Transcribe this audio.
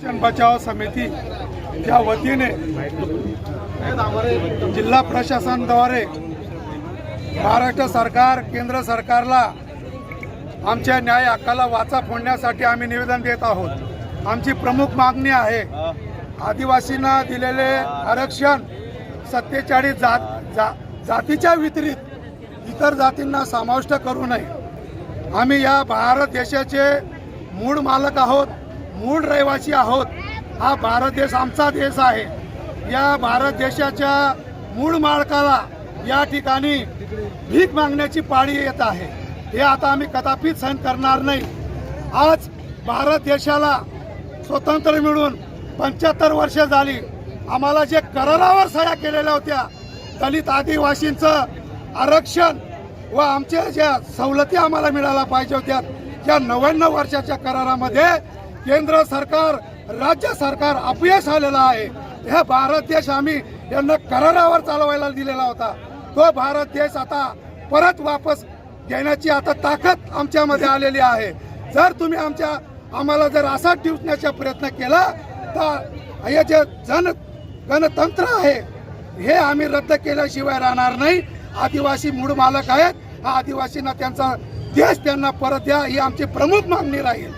शिक्षण बचाव समिती या वतीने जिल्हा प्रशासनाद्वारे महाराष्ट्र सरकार केंद्र सरकारला आमच्या न्याय हक्काला वाचा फोडण्यासाठी आम्ही निवेदन देत आहोत. आमची प्रमुख मागणी आहे आदिवासींना दिलेले आरक्षण सत्तेचाळीस जात जा जातीच्या वितरित इतर जातींना समाविष्ट करू नये. आम्ही या भारत देशाचे मूळ मालक आहोत. मूळ रहिवासी आहोत. हा भारत देश आमचा देश आहे. या भारत देशाच्या मूळ मालकाला या ठिकाणी भीक मागण्याची पाळी येत आहे. हे आता आम्ही कदापित सहन करणार नाही. आज भारत देशाला स्वतंत्र मिळून पंच्याहत्तर वर्ष झाली. आम्हाला जे करारावर सह्या केलेल्या होत्या दलित आदिवासींचं आरक्षण व आमच्या ज्या सवलती आम्हाला मिळायला पाहिजे होत्या या नव्याण्णव वर्षाच्या करारामध्ये केंद्र सरकार राज्य सरकार अपयश आलेलं आहे. हे भारत देश आम्ही यांना करारावर चालवायला दिलेला होता. तो भारत देश आता परत वापस घेण्याची आता ताकद आमच्यामध्ये आलेली आहे. जर तुम्ही आमच्या आम्हाला जर असा टिपण्याचा प्रयत्न केला तर हे जे जन गणतंत्र आहे हे आम्ही रद्द केल्याशिवाय राहणार नाही. आदिवासी मूळ मालक आहेत. हा आदिवासींना त्यांचा देश त्यांना परत द्या ही आमची प्रमुख मागणी राहील.